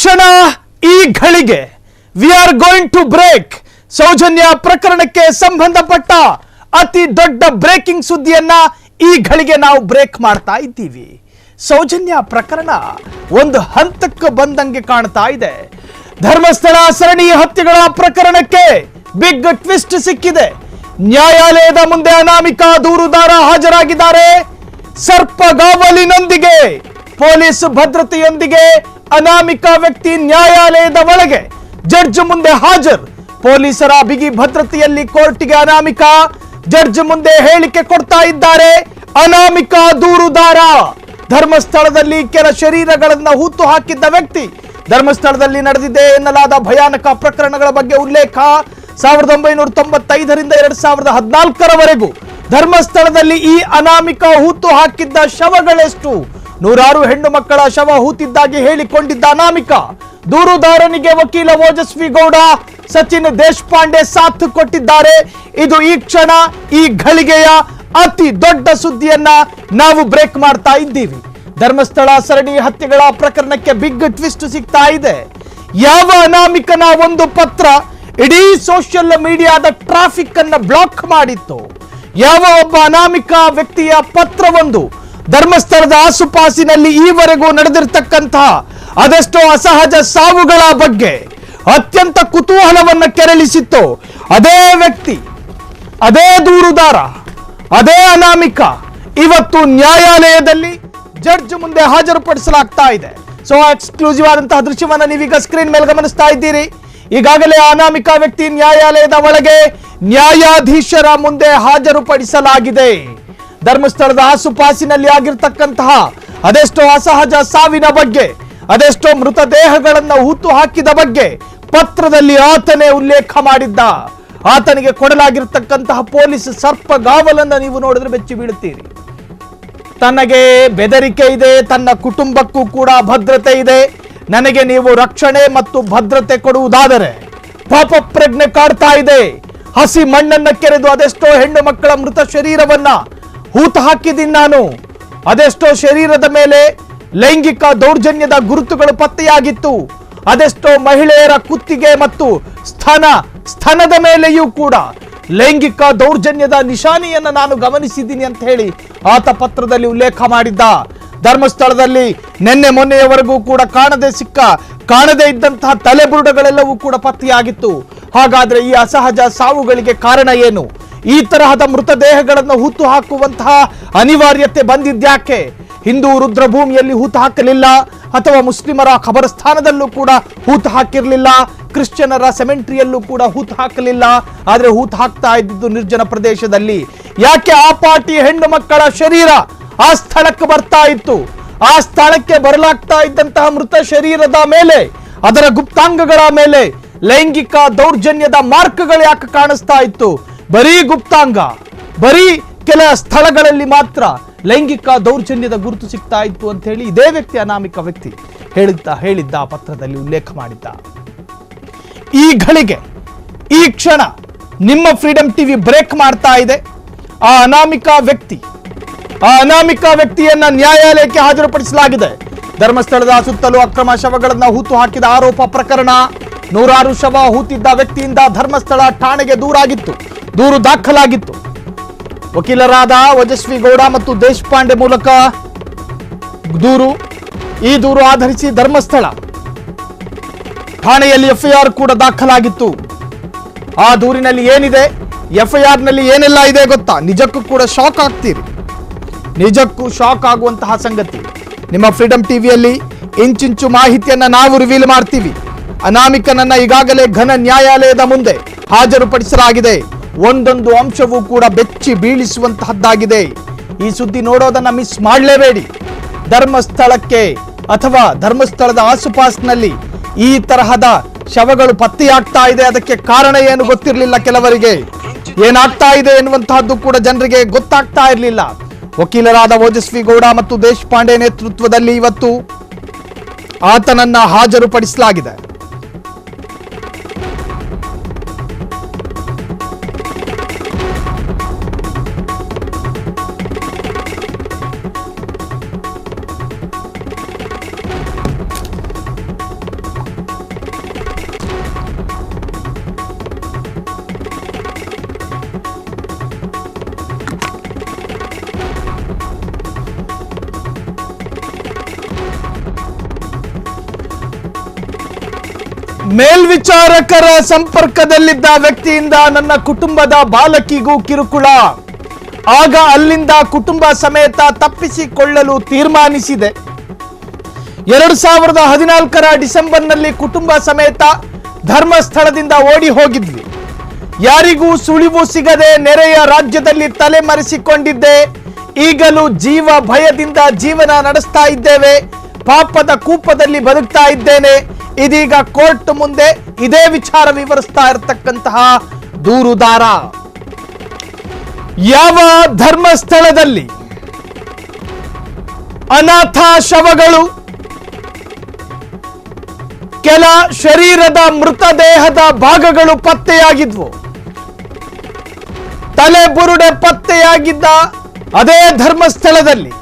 ಕ್ಷಣ ಈ ಘಳಿಗೆ we are going to break Sowjanya ಪ್ರಕರಣಕ್ಕೆ ಸಂಬಂಧಪಟ್ಟ ಅತಿ ದೊಡ್ಡ ಬ್ರೇಕಿಂಗ್ ಸುದ್ದಿಯನ್ನ ಈ ಘಳಿಗೆ ನಾವು ಬ್ರೇಕ್ ಮಾಡ್ತಾ ಇದ್ದೀವಿ. ಸೌಜನ್ಯ ಪ್ರಕರಣ ಒಂದು ಹಂತಕ್ಕೆ ಬಂದಂಗೆ ಕಾಣ್ತಾ ಇದೆ. ಧರ್ಮಸ್ಥಳ ಸರಣಿ ಹತ್ಯೆಗಳ ಪ್ರಕರಣಕ್ಕೆ ಬಿಗ್ ಟ್ವಿಸ್ಟ್ ಸಿಕ್ಕಿದೆ. ನ್ಯಾಯಾಲಯದ ಮುಂದೆ ಅನಾಮಿಕ ದೂರುದಾರ ಹಾಜರಾಗಿದ್ದಾರೆ. ಸರ್ಪಗಾವಲಿನೊಂದಿಗೆ ಪೊಲೀಸ್ ಭದ್ರತೆಯೊಂದಿಗೆ ಅನಾಮಿಕ ವ್ಯಕ್ತಿ ನ್ಯಾಯಾಲಯದ ಒಳಗೆ. ಜಡ್ಜ್ ಮುಂದೆ ಹಾಜರ್. ಪೊಲೀಸರ ಬಿಗಿ ಭದ್ರತೆಯಲ್ಲಿ ಕೋರ್ಟ್ಗೆ ಅನಾಮಿಕ. ಜಡ್ಜ್ ಮುಂದೆ ಹೇಳಿಕೆ ಕೊಡ್ತಾ ಇದ್ದಾರೆ. ಅನಾಮಿಕ ದೂರುದಾರ. ಧರ್ಮಸ್ಥಳದಲ್ಲಿ ಕೆಲ ಶರೀರಗಳನ್ನ ಹೂತು ಹಾಕಿದ್ದ ವ್ಯಕ್ತಿ. ಧರ್ಮಸ್ಥಳದಲ್ಲಿ ನಡೆದಿದೆ ಎನ್ನಲಾದ ಭಯಾನಕ ಪ್ರಕರಣಗಳ ಬಗ್ಗೆ ಉಲ್ಲೇಖ. ಸಾವಿರದ ಒಂಬೈನೂರ ತೊಂಬತ್ತೈದರಿಂದ ಎರಡ್ ಸಾವಿರದ ಹದಿನಾಲ್ಕರವರೆಗೂ ಧರ್ಮಸ್ಥಳದಲ್ಲಿ ಈ ಅನಾಮಿಕ ಹೂತು ಹಾಕಿದ್ದ ಶವಗಳೆಷ್ಟು? ನೂರಾರು ಹೆಣ್ಣು ಮಕ್ಕಳ ಶವ ಹೂತಿದ್ದಾಗಿ ಹೇಳಿಕೊಂಡಿದ್ದ ಅನಾಮಿಕ. ದೂರುದಾರನಿಗೆ ವಕೀಲ ಓಜಸ್ವಿ ಗೌಡ, ಸಚಿನ್ ದೇಶಪಾಂಡೆ ಸಾಥ್ ಕೊಟ್ಟಿದ್ದಾರೆ. ಇದು ಈ ಕ್ಷಣ, ಈ ಘಳಿಗೆಯ ಅತಿ ದೊಡ್ಡ ಸುದ್ದಿಯನ್ನ ನಾವು ಬ್ರೇಕ್ ಮಾಡ್ತಾ ಇದ್ದೀವಿ. ಧರ್ಮಸ್ಥಳ ಸರಣಿ ಹತ್ಯೆಗಳ ಪ್ರಕರಣಕ್ಕೆ ಬಿಗ್ ಟ್ವಿಸ್ಟ್ ಸಿಗ್ತಾ ಇದೆ. ಯಾವ ಅನಾಮಿಕನ ಒಂದು ಪತ್ರ ಇಡೀ ಸೋಷಿಯಲ್ ಮೀಡಿಯಾದ ಟ್ರಾಫಿಕ್ ಅನ್ನ ಬ್ಲಾಕ್ ಮಾಡಿತ್ತು? ಯಾವ ಒಬ್ಬ ಅನಾಮಿಕ ವ್ಯಕ್ತಿಯ ಪತ್ರವೊಂದು ಧರ್ಮಸ್ಥಳದ ಆಸುಪಾಸಿನಲ್ಲಿ ಈವರೆಗೂ ನಡೆದಿರತಕ್ಕಂತಹ ಅದೆಷ್ಟೋ ಅಸಹಜ ಸಾವುಗಳ ಬಗ್ಗೆ ಅತ್ಯಂತ ಕುತೂಹಲವನ್ನು ಕೆರಳಿಸಿತ್ತು. ಅದೇ ವ್ಯಕ್ತಿ, ಅದೇ ದೂರುದಾರ, ಅದೇ ಅನಾಮಿಕ ಇವತ್ತು ನ್ಯಾಯಾಲಯದಲ್ಲಿ ಜಡ್ಜ್ ಮುಂದೆ ಹಾಜರುಪಡಿಸಲಾಗ್ತಾ ಇದೆ. ಸೊ ಎಕ್ಸ್ಕ್ಲೂಸಿವ್ ಆದಂತಹ ದೃಶ್ಯವನ್ನು ನೀವೀಗ ಸ್ಕ್ರೀನ್ ಮೇಲೆ ಗಮನಿಸ್ತಾ ಇದ್ದೀರಿ. ಈಗಾಗಲೇ ಅನಾಮಿಕ ವ್ಯಕ್ತಿ ನ್ಯಾಯಾಲಯದ ಒಳಗೆ ನ್ಯಾಯಾಧೀಶರ ಮುಂದೆ ಹಾಜರುಪಡಿಸಲಾಗಿದೆ. ಧರ್ಮಸ್ಥಳದ ಆಸುಪಾಸಿನಲ್ಲಿ ಆಗಿರ್ತಕ್ಕಂತಹ ಅದೆಷ್ಟೋ ಅಸಹಜ ಸಾವಿನ ಬಗ್ಗೆ, ಅದೆಷ್ಟೋ ಮೃತದೇಹಗಳನ್ನ ಹೂತು ಹಾಕಿದ ಬಗ್ಗೆ ಪತ್ರದಲ್ಲಿ ಆತನೇ ಉಲ್ಲೇಖ ಮಾಡಿದ್ದ. ಆತನಿಗೆ ಕೊಡಲಾಗಿರ್ತಕ್ಕಂತಹ ಪೊಲೀಸ್ ಸರ್ಪಗಾವಲನ್ನ ನೀವು ನೋಡಿದ್ರೆ ಬೆಚ್ಚಿ ಬೀಳುತ್ತೀರಿ. ತನಗೆ ಬೆದರಿಕೆ ಇದೆ, ತನ್ನ ಕುಟುಂಬಕ್ಕೂ ಕೂಡ ಭದ್ರತೆ ಇದೆ. ನನಗೆ ನೀವು ರಕ್ಷಣೆ ಮತ್ತು ಭದ್ರತೆ ಕೊಡುವುದಾದರೆ ಪಾಪ ಪ್ರಜ್ಞೆ ಕಾಡ್ತಾ ಇದೆ. ಹಸಿ ಮಣ್ಣನ್ನ ಕೆರೆದು ಅದೆಷ್ಟೋ ಹೆಣ್ಣು ಮಕ್ಕಳ ಮೃತ ಶರೀರವನ್ನ ಹೂತು ಹಾಕಿದ್ದೀನಿ ನಾನು. ಅದೆಷ್ಟೋ ಶರೀರದ ಮೇಲೆ ಲೈಂಗಿಕ ದೌರ್ಜನ್ಯದ ಗುರುತುಗಳು ಪತ್ತೆಯಾಗಿತ್ತು. ಅದೆಷ್ಟೋ ಮಹಿಳೆಯರ ಕುತ್ತಿಗೆ ಮತ್ತು ಸ್ತನ ಸ್ತನದ ಮೇಲೆಯೂ ಕೂಡ ಲೈಂಗಿಕ ದೌರ್ಜನ್ಯದ ನಿಶಾನೆಯನ್ನ ನಾನು ಗಮನಿಸಿದ್ದೀನಿ ಅಂತ ಹೇಳಿ ಆತ ಪತ್ರದಲ್ಲಿ ಉಲ್ಲೇಖ ಮಾಡಿದ್ದ. ಧರ್ಮಸ್ಥಳದಲ್ಲಿ ನಿನ್ನೆ ಮೊನ್ನೆಯವರೆಗೂ ಕೂಡ ಕಾಣದೆ ಸಿಕ್ಕ, ಕಾಣದೇ ಇದ್ದಂತಹ ತಲೆಬುರುಡಗಳೆಲ್ಲವೂ ಕೂಡ ಪತ್ತೆಯಾಗಿತ್ತು. ಹಾಗಾದ್ರೆ ಈ ಅಸಹಜ ಸಾವುಗಳಿಗೆ ಕಾರಣ ಏನು? ಈ ತರಹದ ಮೃತದೇಹಗಳನ್ನು ಹುತ್ತು ಹಾಕುವಂತಹ ಅನಿವಾರ್ಯತೆ ಬಂದಿದ್ಯಾಕೆ ಹಿಂದೂ ರುದ್ರಭೂಮಿಯಲ್ಲಿ ಹೂತು ಹಾಕಲಿಲ್ಲ ಅಥವಾ ಮುಸ್ಲಿಮರ ಖಬರಸ್ಥಾನದಲ್ಲೂ ಕೂಡ ಹೂತು ಹಾಕಿರಲಿಲ್ಲ, ಕ್ರಿಶ್ಚಿಯನರ ಸೆಮೆಂಟ್ರಿಯಲ್ಲೂ ಕೂಡ ಹೂತು ಹಾಕಲಿಲ್ಲ, ಆದರೆ ಹೂತು ಹಾಕ್ತಾ ಇದ್ದಿದ್ದು ನಿರ್ಜನ ಪ್ರದೇಶದಲ್ಲಿ. ಯಾಕೆ ಆ ಪಾಟಿ ಹೆಣ್ಣು ಮಕ್ಕಳ ಶರೀರ ಆ ಸ್ಥಳಕ್ಕೆ ಬರ್ತಾ ಇತ್ತು? ಆ ಸ್ಥಳಕ್ಕೆ ಬರಲಾಗ್ತಾ ಇದ್ದಂತಹ ಮೃತ ಶರೀರದ ಮೇಲೆ, ಅದರ ಗುಪ್ತಾಂಗಗಳ ಮೇಲೆ ಲೈಂಗಿಕ ದೌರ್ಜನ್ಯದ ಮಾರ್ಕ್ಗಳು ಯಾಕೆ ಕಾಣಿಸ್ತಾ ಇತ್ತು? ಬರೀ ಗುಪ್ತಾಂಗ, ಬರೀ ಕೆಲ ಸ್ಥಳಗಳಲ್ಲಿ ಮಾತ್ರ ಲೈಂಗಿಕ ದೌರ್ಜನ್ಯದ ಗುರುತು ಸಿಗ್ತಾ ಇತ್ತು ಅಂತ ಹೇಳಿ ಇದೇ ವ್ಯಕ್ತಿ ಅನಾಮಿಕ ವ್ಯಕ್ತಿ ಹೇಳಿದ್ದ ಹೇಳಿದ್ದ ಪತ್ರದಲ್ಲಿ ಉಲ್ಲೇಖ ಮಾಡಿದ್ದ. ಈ ಘಳಿಗೆ, ಈ ಕ್ಷಣ ನಿಮ್ಮ ಫ್ರೀಡಂ ಟಿವಿ ಬ್ರೇಕ್ ಮಾಡ್ತಾ ಇದೆ. ಆ ಅನಾಮಿಕ ವ್ಯಕ್ತಿ, ಆ ಅನಾಮಿಕ ವ್ಯಕ್ತಿಯನ್ನ ನ್ಯಾಯಾಲಯಕ್ಕೆ ಹಾಜರುಪಡಿಸಲಾಗಿದೆ. ಧರ್ಮಸ್ಥಳದ ಸುತ್ತಲೂ ಅಕ್ರಮ ಶವಗಳನ್ನ ಹೂತು ಹಾಕಿದ ಆರೋಪ ಪ್ರಕರಣ. ನೂರಾರು ಶವ ಹೂತಿದ್ದ ವ್ಯಕ್ತಿಯಿಂದ ಧರ್ಮಸ್ಥಳ ಠಾಣೆಗೆ ದೂರಾಗಿತ್ತು. ದೂರು ದಾಖಲಾಗಿತ್ತು. ವಕೀಲರಾದ ವಜಸ್ವಿ ಗೌಡ ಮತ್ತು ದೇಶಪಾಂಡೆ ಮೂಲಕ ದೂರು, ಈ ದೂರು ಆಧರಿಸಿ ಧರ್ಮಸ್ಥಳ ಠಾಣೆಯಲ್ಲಿ ಎಫ್ಐಆರ್ ಕೂಡ ದಾಖಲಾಗಿತ್ತು. ಆ ದೂರಿನಲ್ಲಿ ಏನಿದೆ, ಎಫ್ಐಆರ್ನಲ್ಲಿ ಏನೆಲ್ಲ ಇದೆ ಗೊತ್ತಾ? ನಿಜಕ್ಕೂ ಕೂಡ ಶಾಕ್ ಆಗ್ತೀರಿ. ನಿಜಕ್ಕೂ ಶಾಕ್ ಆಗುವಂತಹ ಸಂಗತಿ. ನಿಮ್ಮ ಫ್ರೀಡಂ ಟಿವಿಯಲ್ಲಿ ಇಂಚಿಂಚು ಮಾಹಿತಿಯನ್ನ ನಾವು ರಿವೀಲ್ ಮಾಡ್ತೀವಿ. ಅನಾಮಿಕನನ್ನ ಈಗಾಗಲೇ ಘನ ನ್ಯಾಯಾಲಯದ ಮುಂದೆ ಹಾಜರುಪಡಿಸಲಾಗಿದೆ. ಒಂದೊಂದು ಅಂಶವೂ ಕೂಡ ಬೆಚ್ಚಿ ಬೀಳಿಸುವಂತಹದ್ದಾಗಿದೆ. ಈ ಸುದ್ದಿ ನೋಡೋದನ್ನ ಮಿಸ್ ಮಾಡಲೇಬೇಡಿ. ಧರ್ಮಸ್ಥಳಕ್ಕೆ ಅಥವಾ ಧರ್ಮಸ್ಥಳದ ಆಸುಪಾಸಿನಲ್ಲಿ ಈ ತರಹದ ಶವಗಳು ಪತ್ತೆಯಾಗ್ತಾ ಇದೆ. ಅದಕ್ಕೆ ಕಾರಣ ಏನು ಗೊತ್ತಿರಲಿಲ್ಲ ಕೆಲವರಿಗೆ. ಏನಾಗ್ತಾ ಇದೆ ಎನ್ನುವಂತಹದ್ದು ಕೂಡ ಜನರಿಗೆ ಗೊತ್ತಾಗ್ತಾ ಇರಲಿಲ್ಲ. ವಕೀಲರಾದ ಓಜಸ್ವಿ ಗೌಡ ಮತ್ತು ದೇಶಪಾಂಡೆ ನೇತೃತ್ವದಲ್ಲಿ ಇವತ್ತು ಆತನನ್ನ ಹಾಜರುಪಡಿಸಲಾಗಿದೆ. ಮೇಲ್ವಿಚಾರಕರ ಸಂಪರ್ಕದಲ್ಲಿದ್ದ ವ್ಯಕ್ತಿಯಿಂದ ನನ್ನ ಕುಟುಂಬದ ಬಾಲಕಿಗೂ ಕಿರುಕುಳ. ಆಗ ಅಲ್ಲಿಂದ ಕುಟುಂಬ ಸಮೇತ ತಪ್ಪಿಸಿಕೊಳ್ಳಲು ತೀರ್ಮಾನಿಸಿದೆ. ಎರಡು ಸಾವಿರದ ಹದಿನಾಲ್ಕರ ಡಿಸೆಂಬರ್ನಲ್ಲಿ ಕುಟುಂಬ ಸಮೇತ ಧರ್ಮಸ್ಥಳದಿಂದ ಓಡಿ ಹೋಗಿದ್ವಿ ಯಾರಿಗೂ ಸುಳಿವು ಸಿಗದೆ ನೆರೆಯ ರಾಜ್ಯದಲ್ಲಿ ತಲೆಮರೆಸಿಕೊಂಡಿದ್ದೆ. ಈಗಲೂ ಜೀವ ಭಯದಿಂದ ಜೀವನ ನಡೆಸ್ತಾ ಇದ್ದೇವೆ. ಪಾಪದ ಕೂಪದಲ್ಲಿ ಬದುಕ್ತಾ ಇದ್ದೇನೆ. ಇದೀಗ ಕೋರ್ಟ್ ಮುಂದೆ ಇದೇ ವಿಚಾರ ವಿವರಿಸ್ತಾ ಇರತಕ್ಕಂತಹ ದೂರುದಾರ. ಯಾವ ಧರ್ಮಸ್ಥಳದಲ್ಲಿ ಅನಾಥ ಶವಗಳು, ಕೆಲ ಶರೀರದ ಮೃತದೇಹದ ಭಾಗಗಳು ಪತ್ತೆಯಾಗಿದ್ವು. ತಲೆ ಬುರುಡೆ ಪತ್ತೆಯಾಗಿದ್ದ ಅದೇ ಧರ್ಮಸ್ಥಳದಲ್ಲಿ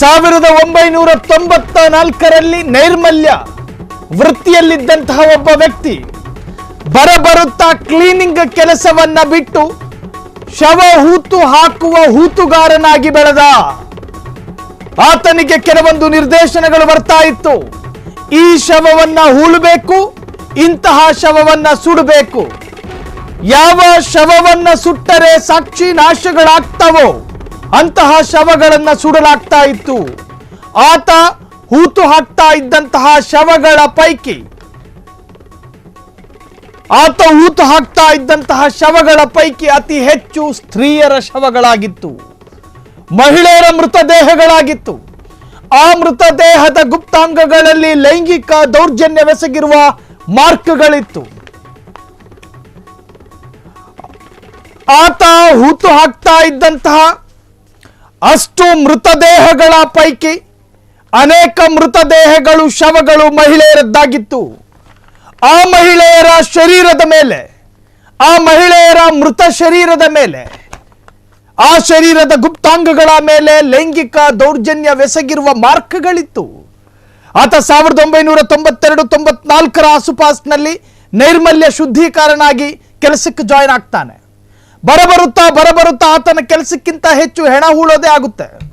ಸಾವಿರದ ಒಂಬೈನೂರ ತೊಂಬತ್ತ ನಾಲ್ಕರಲ್ಲಿ ನೈರ್ಮಲ್ಯ ವೃತ್ತಿಯಲ್ಲಿದ್ದಂತಹ ಒಬ್ಬ ವ್ಯಕ್ತಿ ಬರಬರುತ್ತಾ ಕ್ಲೀನಿಂಗ್ ಕೆಲಸವನ್ನ ಬಿಟ್ಟು ಶವ ಹೂತು ಹಾಕುವ ಹೂತುಗಾರನಾಗಿ ಬೆಳೆದ. ಆತನಿಗೆ ಕೆಲವೊಂದು ನಿರ್ದೇಶನಗಳು ಬರ್ತಾ ಇತ್ತು. ಈ ಶವವನ್ನ ಹೂಳಬೇಕು, ಇಂತಹ ಶವವನ್ನ ಸುಡಬೇಕು. ಯಾವ ಶವವನ್ನ ಸುಟ್ಟರೆ ಸಾಕ್ಷಿ ನಾಶಗಳಾಗ್ತವೋ ಅಂತಹ ಶವಗಳನ್ನ ಸುಡಲಾಗ್ತಾ ಇತ್ತು. ಆತ ಹೂತು ಹಾಕ್ತಾ ಇದ್ದಂತಹ ಶವಗಳ ಪೈಕಿ, ಆತ ಹೂತು ಹಾಕ್ತಾ ಇದ್ದಂತಹ ಶವಗಳ ಪೈಕಿ ಅತಿ ಹೆಚ್ಚು ಸ್ತ್ರೀಯರ ಶವಗಳಾಗಿತ್ತು. ಮಹಿಳೆಯರ ಮೃತದೇಹಗಳಾಗಿತ್ತು. ಆ ಮೃತದೇಹದ ಗುಪ್ತಾಂಗಗಳಲ್ಲಿ ಲೈಂಗಿಕ ದೌರ್ಜನ್ಯವೆಸಗಿರುವ ಮಾರ್ಕ್ಗಳಿತ್ತು. ಆತ ಹೂತು ಹಾಕ್ತಾ ಇದ್ದಂತಹ ಅಷ್ಟು ಮೃತದೇಹಗಳ ಪೈಕಿ ಅನೇಕ ಮೃತದೇಹಗಳು ಶವಗಳು ಮಹಿಳೆಯರದ್ದಾಗಿತ್ತು. ಆ ಮಹಿಳೆಯರ ಶರೀರದ ಮೇಲೆ, ಆ ಮಹಿಳೆಯರ ಮೃತ ಶರೀರದ ಮೇಲೆ, ಆ ಶರೀರದ ಗುಪ್ತಾಂಗಗಳ ಮೇಲೆ ಲೈಂಗಿಕ ದೌರ್ಜನ್ಯವೆಸಗಿರುವ ಮಾರ್ಕ್ಗಳಿತ್ತು ಆತ ಸಾವಿರದ ಒಂಬೈನೂರ ತೊಂಬತ್ತೆರಡು, ತೊಂಬತ್ನಾಲ್ಕರ ಆಸುಪಾಸಿನಲ್ಲಿ ನೈರ್ಮಲ್ಯ ಶುದ್ಧೀಕರನಾಗಿ ಕೆಲಸಕ್ಕೆ ಜಾಯ್ನ್ ಆಗ್ತಾನೆ. ಬರಬರುತ್ತಾ ಬರಬರುತ್ತಾ ಆತನ ಕೆಲಸಕ್ಕಿಂತ ಹೆಚ್ಚು ಹೆಣ ಹೂಳೋದೇ ಆಗುತ್ತೆ.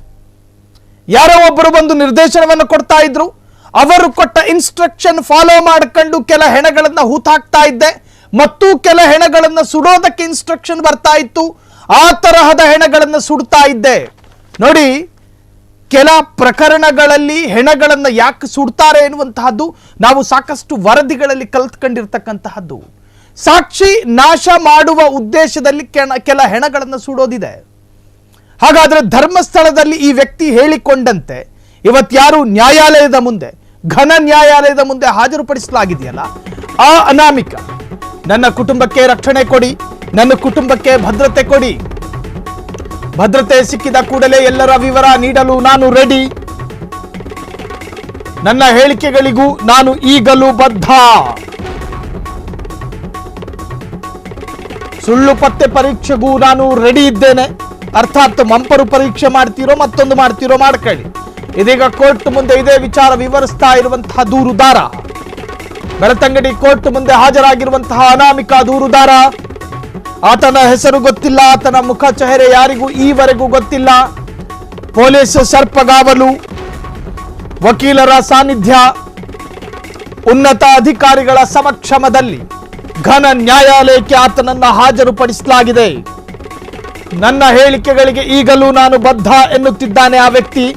ಯಾರೋ ಒಬ್ಬರು ಬಂದು ನಿರ್ದೇಶನವನ್ನು ಕೊಡ್ತಾ ಇದ್ರು. ಅವರು ಕೊಟ್ಟ ಇನ್ಸ್ಟ್ರಕ್ಷನ್ ಫಾಲೋ ಮಾಡ್ಕೊಂಡು ಕೆಲ ಹೆಣಗಳನ್ನ ಹೂತಾಕ್ತಾ ಇದ್ದೆ. ಮತ್ತು ಕೆಲ ಹೆಣಗಳನ್ನ ಸುಡೋದಕ್ಕೆ ಇನ್ಸ್ಟ್ರಕ್ಷನ್ ಬರ್ತಾ ಇತ್ತು. ಆ ತರಹದ ಹೆಣಗಳನ್ನ ಸುಡ್ತಾ ಇದ್ದೆ. ನೋಡಿ, ಕೆಲ ಪ್ರಕರಣಗಳಲ್ಲಿ ಹೆಣಗಳನ್ನು ಯಾಕೆ ಸುಡ್ತಾರೆ ಎನ್ನುವಂತಹದ್ದು ನಾವು ಸಾಕಷ್ಟು ವರದಿಗಳಲ್ಲಿ ಕಲ್ತ್ಕೊಂಡಿರ್ತಕ್ಕಂತಹದ್ದು. ಸಾಕ್ಷಿ ನಾಶ ಮಾಡುವ ಉದ್ದೇಶದಲ್ಲಿ ಕೆಲ ಹೆಣಗಳನ್ನು ಸುಡೋದಿದೆ. ಹಾಗಾದ್ರೆ ಧರ್ಮಸ್ಥಳದಲ್ಲಿ ಈ ವ್ಯಕ್ತಿ ಹೇಳಿಕೊಂಡಂತೆ, ಇವತ್ಯಾರು ನ್ಯಾಯಾಲಯದ ಮುಂದೆ, ಘನ ನ್ಯಾಯಾಲಯದ ಮುಂದೆ ಹಾಜರುಪಡಿಸಲಾಗಿದೆಯಲ್ಲ? ಆ ಅನಾಮಿಕ, ನನ್ನ ಕುಟುಂಬಕ್ಕೆ ರಕ್ಷಣೆ ಕೊಡಿ, ನನ್ನ ಕುಟುಂಬಕ್ಕೆ ಭದ್ರತೆ ಕೊಡಿ. ಭದ್ರತೆ ಸಿಕ್ಕಿದ ಕೂಡಲೇ ಎಲ್ಲರ ವಿವರ ನೀಡಲು ನಾನು ರೆಡಿ. ನನ್ನ ಹೇಳಿಕೆಗಳಿಗೂ ನಾನು ಈಗಲೂ ಬದ್ಧ. ಸುಳ್ಳು ಪತ್ತೆ ಪರೀಕ್ಷೆಗೂ ನಾನು ರೆಡಿ ಇದ್ದೇನೆ. ಅರ್ಥಾತ್ ಮಂಪರು ಪರೀಕ್ಷೆ ಮಾಡ್ತೀರೋ ಮತ್ತೊಂದು ಮಾಡ್ತೀರೋ ಮಾಡ್ಕೊಳ್ಳಿ. ಇದೀಗ ಕೋರ್ಟ್ ಮುಂದೆ ಇದೇ ವಿಚಾರ ವಿವರಿಸ್ತಾ ಇರುವಂತಹ ದೂರುದಾರ. ಬೆಳತಂಗಡಿ ಕೋರ್ಟ್ ಮುಂದೆ ಹಾಜರಾಗಿರುವಂತಹ ಅನಾಮಿಕ ದೂರುದಾರ. ಆತನ ಹೆಸರು ಗೊತ್ತಿಲ್ಲ, ಆತನ ಮುಖ ಚಹರೆ ಯಾರಿಗೂ ಈವರೆಗೂ ಗೊತ್ತಿಲ್ಲ. ಪೊಲೀಸ್ ಸರ್ಪಗಾವಲು, ವಕೀಲರ ಸಾನ್ನಿಧ್ಯ, ಉನ್ನತ ಅಧಿಕಾರಿಗಳ ಸಮಕ್ಷಮದಲ್ಲಿ ಘನ ನ್ಯಾಯಾಲಯಕ್ಕೆ ಆತನನ್ನ ಹಾಜರುಪಡಿಸಲಾಗಿದೆ. ನನ್ನ ಹೇಳಿಕೆಗಳಿಗೆ ಈಗಲೂ ನಾನು ಬದ್ಧ ಎನ್ನುತ್ತಿದ್ದಾನೆ ಆ ವ್ಯಕ್ತಿ.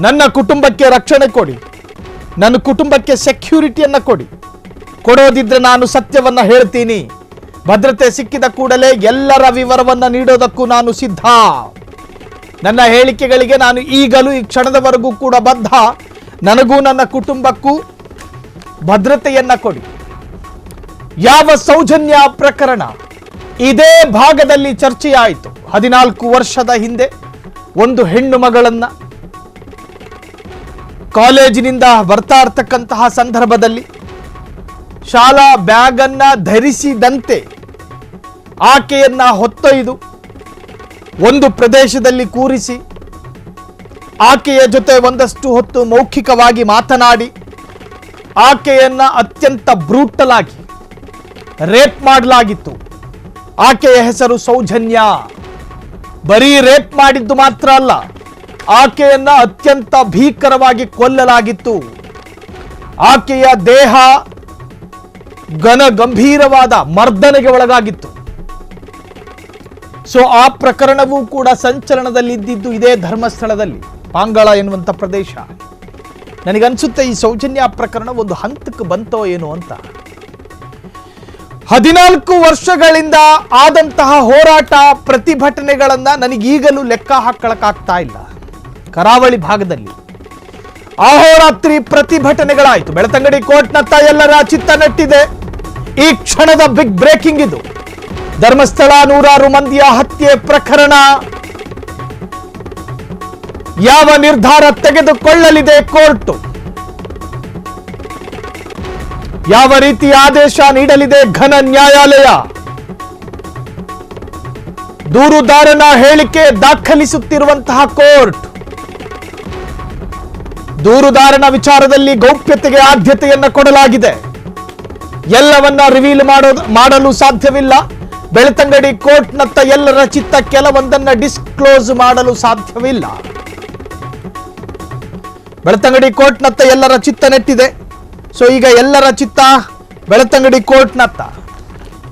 ನನ್ನ ಕುಟುಂಬಕ್ಕೆ ರಕ್ಷಣೆ ಕೊಡಿ. ನನ್ನ ಕುಟುಂಬಕ್ಕೆ ಸೆಕ್ಯೂರಿಟಿಯನ್ನು ಕೊಡಿ. ಕೊಡೋದಿದ್ರೆ ನಾನು ಸತ್ಯವನ್ನ ಹೇಳ್ತೀನಿ. ಭದ್ರತೆ ಸಿಕ್ಕಿದ ಕೂಡಲೇ ಎಲ್ಲರ ವಿವರವನ್ನು ನೀಡೋದಕ್ಕೂ ನಾನು ಸಿದ್ಧ. ನನ್ನ ಹೇಳಿಕೆಗಳಿಗೆ ನಾನು ಈಗಲೂ ಈ ಕ್ಷಣದವರೆಗೂ ಕೂಡ ಬದ್ಧ. ನನಗೂ ನನ್ನ ಕುಟುಂಬಕ್ಕೂ ಭದ್ರತೆಯನ್ನು ಕೊಡಿ. ಯಾವ ಸೌಜನ್ಯ ಪ್ರಕರಣ? ಇದೇ ಭಾಗದಲ್ಲಿ ಚರ್ಚೆಯಾಯಿತು. ಹದಿನಾಲ್ಕು ವರ್ಷದ ಹಿಂದೆ ಒಂದು ಹೆಣ್ಣು ಮಗಳನ್ನ ಕಾಲೇಜಿನಿಂದ ಬರ್ತಾ ಇರ್ತಕ್ಕಂತಹ ಸಂದರ್ಭದಲ್ಲಿ ಶಾಲಾ ಬ್ಯಾಗನ್ನ ಧರಿಸಿದಂತೆ ಆಕೆಯನ್ನ ಹೊತ್ತೊಯ್ದು ಒಂದು ಪ್ರದೇಶದಲ್ಲಿ ಕೂರಿಸಿ ಆಕೆಯ ಜೊತೆ ಒಂದಷ್ಟು ಹೊತ್ತು ಮೌಖಿಕವಾಗಿ ಮಾತನಾಡಿ ಆಕೆಯನ್ನ ಅತ್ಯಂತ ಬ್ರೂಟಲ್ ಆಗಿ ರೇಪ್ ಮಾಡಲಾಗಿತ್ತು. ಆಕೆಯ ಹೆಸರು ಸೌಜನ್ಯ. ಬರೀ ರೇಪ್ ಮಾಡಿದ್ದು ಮಾತ್ರ ಅಲ್ಲ, ಆಕೆಯನ್ನ ಅತ್ಯಂತ ಭೀಕರವಾಗಿ ಕೊಲ್ಲಲಾಗಿತ್ತು. ಆಕೆಯ ದೇಹ ಘನ ಗಂಭೀರವಾದ ಮರ್ದನೆಗೆ ಒಳಗಾಗಿತ್ತು. ಸೊ, ಆ ಪ್ರಕರಣವೂ ಕೂಡ ಸಂಚಲನದಲ್ಲಿದ್ದಿದ್ದು ಇದೇ ಧರ್ಮಸ್ಥಳದಲ್ಲಿ, ಪಾಂಗಳ ಎನ್ನುವಂಥ ಪ್ರದೇಶ. ನನಗನ್ಸುತ್ತೆ ಈ ಸೌಜನ್ಯ ಪ್ರಕರಣ ಒಂದು ಹಂತಕ್ಕೆ ಬಂತೋ ಏನೋ ಅಂತ. ಹದಿನಾಲ್ಕು ವರ್ಷಗಳಿಂದ ಆದಂತಹ ಹೋರಾಟ ಪ್ರತಿಭಟನೆಗಳನ್ನ ನನಗೀಗಲೂ ಲೆಕ್ಕ ಹಾಕೊಳ್ಳಕ್ಕಾಗ್ತಾ ಇಲ್ಲ. ಕರಾವಳಿ ಭಾಗದಲ್ಲಿ. ಅಹೋರಾತ್ರಿ ಪ್ರತಿಭಟನೆಗಳಾಯಿತು. ಬೆಳತಂಗಡಿ ಕೋರ್ಟ್ನತ್ತ ಎಲ್ಲರ ಚಿತ್ತ ನೆಟ್ಟಿದೆ. ಈ ಕ್ಷಣದ ಬಿಗ್ ಬ್ರೇಕಿಂಗ್ ಇದು. ಧರ್ಮಸ್ಥಳ ನೂರಾರು ಮಂದಿಯ ಹತ್ಯೆ ಪ್ರಕರಣ. ಯಾವ ನಿರ್ಧಾರ ತೆಗೆದುಕೊಳ್ಳಲಿದೆ ಕೋರ್ಟ್? ಯಾವ ರೀತಿ ಆದೇಶ ನೀಡಲಿದೆ ಘನ ನ್ಯಾಯಾಲಯ? ದೂರುದಾರನ ಹೇಳಿಕೆ ದಾಖಲಿಸುತ್ತಿರುವಂತಹ ಕೋರ್ಟ್. ದೂರುದಾರನ ವಿಚಾರದಲ್ಲಿ ಗೌಪ್ಯತೆಗೆ ಆದ್ಯತೆಯನ್ನು ಕೊಡಲಾಗಿದೆ. ಎಲ್ಲವನ್ನ ರಿವೀಲ್ ಮಾಡೋದು ಮಾಡಲು ಸಾಧ್ಯವಿಲ್ಲ. ಬೆಳ್ತಂಗಡಿ ಕೋರ್ಟ್ನತ್ತ ಎಲ್ಲರ ಚಿತ್ತ ಕೆಲವೊಂದನ್ನ ಡಿಸ್ಕ್ಲೋಸ್ ಮಾಡಲು ಸಾಧ್ಯವಿಲ್ಲ. ಬೆಳ್ತಂಗಡಿ ಕೋರ್ಟ್ನತ್ತ ಎಲ್ಲರ ಚಿತ್ತ ನೆಟ್ಟಿದೆ. ಸೊ ಈಗ ಎಲ್ಲರ ಚಿತ್ತ ಬೆಳತಂಗಡಿ ಕೋರ್ಟ್ನತ್ತ.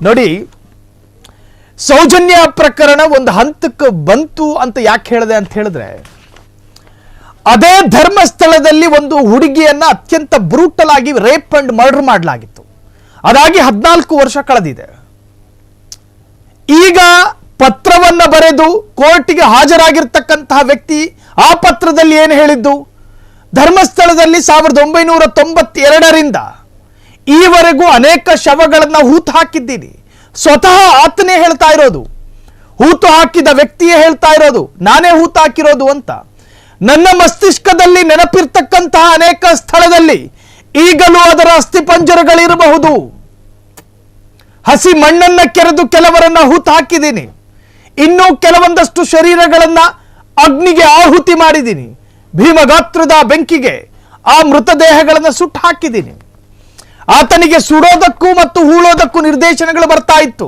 ನೋಡಿ, ಸೌಜನ್ಯ ಪ್ರಕರಣ ಒಂದು ಹಂತಕ್ಕೆ ಬಂತು ಅಂತ ಯಾಕೆ ಹೇಳಿದೆ ಅಂತ ಹೇಳಿದ್ರೆ, ಅದೇ ಧರ್ಮಸ್ಥಳದಲ್ಲಿ ಒಂದು ಹುಡುಗಿಯನ್ನ ಅತ್ಯಂತ ಬ್ರೂಟಲ್ ಆಗಿ ರೇಪ್ ಅಂಡ್ ಮರ್ಡರ್ ಮಾಡಲಾಗಿತ್ತು. ಅದಾಗಿ ಹದಿನಾಲ್ಕು ವರ್ಷ ಕಳೆದಿದೆ. ಈಗ ಪತ್ರವನ್ನ ಬರೆದು ಕೋರ್ಟಿಗೆ ಹಾಜರಾಗಿರ್ತಕ್ಕಂತಹ ವ್ಯಕ್ತಿ ಆ ಪತ್ರದಲ್ಲಿ ಏನು ಹೇಳಿದ್ದು? ಧರ್ಮಸ್ಥಳದಲ್ಲಿ ಸಾವಿರದ ಒಂಬೈನೂರ ತೊಂಬತ್ತೆರಡರಿಂದ ಈವರೆಗೂ ಅನೇಕ ಶವಗಳನ್ನು ಹೂತು ಹಾಕಿದ್ದೀನಿ ಸ್ವತಃ ಆತನೇ ಹೇಳ್ತಾ ಇರೋದು. ಹೂತು ಹಾಕಿದ ವ್ಯಕ್ತಿಯೇ ಹೇಳ್ತಾ ಇರೋದು. ನಾನೇ ಹೂತು ಹಾಕಿರೋದು ಅಂತ. ನನ್ನ ಮಸ್ತಿಷ್ಕದಲ್ಲಿ ನೆನಪಿರ್ತಕ್ಕಂತಹ ಅನೇಕ ಸ್ಥಳದಲ್ಲಿ ಈಗಲೂ ಅದರ ಅಸ್ಥಿಪಂಜರಗಳಿರಬಹುದು. ಹಸಿ ಮಣ್ಣನ್ನ ಕೆರೆದು ಕೆಲವರನ್ನ ಹೂತು ಹಾಕಿದ್ದೀನಿ. ಇನ್ನೂ ಕೆಲವೊಂದಷ್ಟು ಶರೀರಗಳನ್ನ ಅಗ್ನಿಗೆ ಆಹುತಿ ಮಾಡಿದ್ದೀನಿ. ಭೀಮಗಾತ್ರದ ಬೆಂಕಿಗೆ ಆ ಮೃತದೇಹಗಳನ್ನು ಸುಟ್ಟು ಹಾಕಿದ್ದೀನಿ. ಆತನಿಗೆ ಸುಡೋದಕ್ಕೂ ಮತ್ತು ಹೂಳೋದಕ್ಕೂ ನಿರ್ದೇಶನಗಳು ಬರ್ತಾ ಇತ್ತು.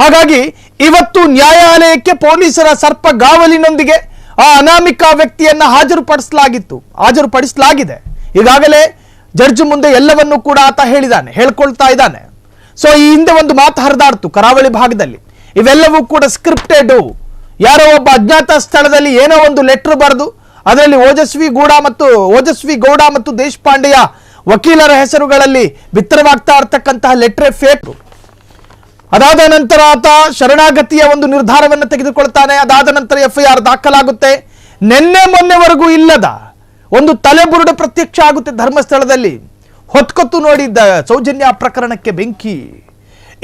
ಹಾಗಾಗಿ ಇವತ್ತು ನ್ಯಾಯಾಲಯಕ್ಕೆ ಪೊಲೀಸರ ಸರ್ಪಗಾವಲಿನೊಂದಿಗೆ ಆ ಅನಾಮಿಕ ವ್ಯಕ್ತಿಯನ್ನ ಹಾಜರುಪಡಿಸಲಾಗಿತ್ತು. ಹಾಜರುಪಡಿಸಲಾಗಿದೆ. ಈಗಾಗಲೇ ಜಡ್ಜ್ ಮುಂದೆ ಎಲ್ಲವನ್ನೂ ಕೂಡ ಆತ ಹೇಳಿದ್ದಾನೆ, ಹೇಳ್ಕೊಳ್ತಾ ಇದ್ದಾನೆ. ಸೊ ಈ ಹಿಂದೆ ಒಂದು ಮಾತು ಹರಿದಾಡ್ತು ಕರಾವಳಿ ಭಾಗದಲ್ಲಿ. ಇವೆಲ್ಲವೂ ಕೂಡ ಸ್ಕ್ರಿಪ್ಟೆಡ್ ಯಾರೋ ಒಬ್ಬ ಅಜ್ಞಾತ ಸ್ಥಳದಲ್ಲಿ ಏನೋ ಒಂದು ಲೆಟರ್ ಬರೆದು ಅದರಲ್ಲಿ ಓಜಸ್ವಿ ಗೌಡ ಮತ್ತು ಓಜಸ್ವಿ ಗೌಡ ಮತ್ತು ದೇಶಪಾಂಡೆಯ ವಕೀಲರ ಹೆಸರುಗಳಲ್ಲಿ ಬಿತ್ತರವಾಗ್ತಾ ಇರ್ತಕ್ಕಂತಹ ಲೆಟ್ರೇ ಫೇಕ್. ಅದಾದ ನಂತರ ಆತ ಶರಣಾಗತಿಯ ಒಂದು ನಿರ್ಧಾರವನ್ನು ತೆಗೆದುಕೊಳ್ತಾನೆ. ಅದಾದ ನಂತರ ಎಫ್ಐಆರ್ ದಾಖಲಾಗುತ್ತೆ. ನಿನ್ನೆ ಮೊನ್ನೆವರೆಗೂ ಇಲ್ಲದ ಒಂದು ತಲೆಬುರುಡು ಪ್ರತ್ಯಕ್ಷ ಆಗುತ್ತೆ ಧರ್ಮಸ್ಥಳದಲ್ಲಿ. ಹೊತ್ಕೊತ್ತು ನೋಡಿದ್ದ ಸೌಜನ್ಯ ಪ್ರಕರಣಕ್ಕೆ ಬೆಂಕಿ.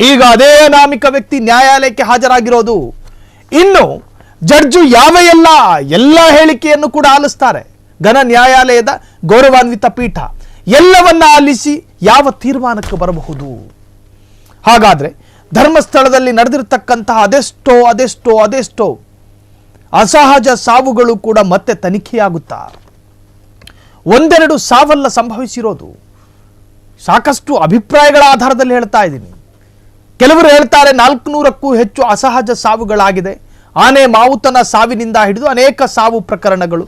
ಈಗ ಅದೇ ನಾಮಿಕ ವ್ಯಕ್ತಿ ನ್ಯಾಯಾಲಯಕ್ಕೆ ಹಾಜರಾಗಿರೋದು. ಇನ್ನು ಜಡ್ಜು ಯಾವ ಎಲ್ಲ ಎಲ್ಲ ಹೇಳಿಕೆಯನ್ನು ಕೂಡ ಆಲಿಸ್ತಾರೆ. ಘನ ನ್ಯಾಯಾಲಯದ ಗೌರವಾನ್ವಿತ ಪೀಠ ಎಲ್ಲವನ್ನ ಆಲಿಸಿ ಯಾವ ತೀರ್ಮಾನಕ್ಕೆ ಬರಬಹುದು? ಹಾಗಾದ್ರೆ ಧರ್ಮಸ್ಥಳದಲ್ಲಿ ನಡೆದಿರ್ತಕ್ಕಂತಹ ಅದೆಷ್ಟೋ ಅದೆಷ್ಟೋ ಅದೆಷ್ಟೋ ಅಸಹಜ ಸಾವುಗಳು ಕೂಡ ಮತ್ತೆ ತನಿಖೆಯಾಗುತ್ತಾ? ಒಂದೆರಡು ಸಾವಲ್ಲ ಸಂಭವಿಸಿರೋದು. ಸಾಕಷ್ಟು ಅಭಿಪ್ರಾಯಗಳ ಆಧಾರದಲ್ಲಿ ಹೇಳ್ತಾ ಇದ್ದೀನಿ. ಕೆಲವರು ಹೇಳ್ತಾರೆ ನಾಲ್ಕುನೂರಕ್ಕೂ ಹೆಚ್ಚು ಅಸಹಜ ಸಾವುಗಳಾಗಿದೆ. ಆನೆ ಮಾವುತನ ಸಾವಿನಿಂದ ಹಿಡಿದು ಅನೇಕ ಸಾವು ಪ್ರಕರಣಗಳು.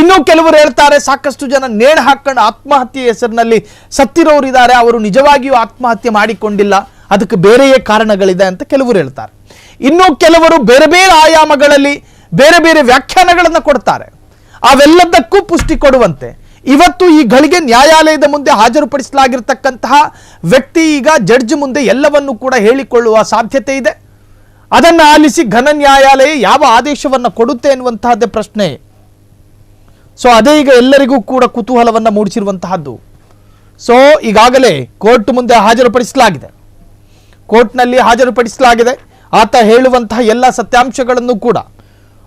ಇನ್ನು ಕೆಲವರು ಹೇಳ್ತಾರೆ, ಸಾಕಷ್ಟು ಜನ ನೇಣು ಹಾಕೊಂಡು ಆತ್ಮಹತ್ಯೆ ಹೆಸರಿನಲ್ಲಿ ಸತ್ತಿರೋರಿದ್ದಾರೆ ಅವರು ನಿಜವಾಗಿಯೂ ಆತ್ಮಹತ್ಯೆ ಮಾಡಿಕೊಂಡಿಲ್ಲ, ಅದಕ್ಕೆ ಬೇರೆಯೇ ಕಾರಣಗಳಿದೆ ಅಂತ ಕೆಲವರು ಹೇಳ್ತಾರೆ. ಇನ್ನು ಕೆಲವರು ಬೇರೆ ಬೇರೆ ಆಯಾಮಗಳಲ್ಲಿ ಬೇರೆ ಬೇರೆ ವ್ಯಾಖ್ಯಾನಗಳನ್ನು ಕೊಡ್ತಾರೆ. ಅವೆಲ್ಲದಕ್ಕೂ ಪುಷ್ಟಿ ಕೊಡುವಂತೆ. ಇವತ್ತು ಈ ಗಳಿಗೆ ನ್ಯಾಯಾಲಯದ ಮುಂದೆ ಹಾಜರುಪಡಿಸಲಾಗಿರ್ತಕ್ಕಂತಹ ವ್ಯಕ್ತಿ ಈಗ ಜಡ್ಜ್ ಮುಂದೆ ಎಲ್ಲವನ್ನೂ ಕೂಡ ಹೇಳಿಕೊಳ್ಳುವ ಸಾಧ್ಯತೆ ಇದೆ. ಅದನ್ನು ಆಲಿಸಿ ಘನ ನ್ಯಾಯಾಲಯ ಯಾವ ಆದೇಶವನ್ನು ಕೊಡುತ್ತೆ ಎನ್ನುವಂತಹದ್ದೇ ಪ್ರಶ್ನೆ. ಸೊ ಅದೇ ಈಗ ಎಲ್ಲರಿಗೂ ಕೂಡ ಕುತೂಹಲವನ್ನು ಮೂಡಿಸಿರುವಂತಹದ್ದು. ಸೊ ಈಗಾಗಲೇ ಕೋರ್ಟ್ ಮುಂದೆ ಹಾಜರುಪಡಿಸಲಾಗಿದೆ. ಕೋರ್ಟ್ನಲ್ಲಿ ಹಾಜರುಪಡಿಸಲಾಗಿದೆ. ಆತ ಹೇಳುವಂತಹ ಎಲ್ಲ ಸತ್ಯಾಂಶಗಳನ್ನು ಕೂಡ.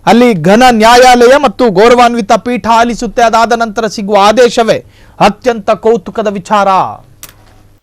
ಅಲ್ಲಿ ಘನ ನ್ಯಾಯಾಲಯ ಮತ್ತು ಗೌರವಾನ್ವಿತ ಪೀಠ ಆಲಿಸುತ್ತೆ. ಅದಾದ ನಂತರ ಸಿಗುವ ಆದೇಶವೇ ಅತ್ಯಂತ ಕೌತುಕದ ವಿಚಾರ.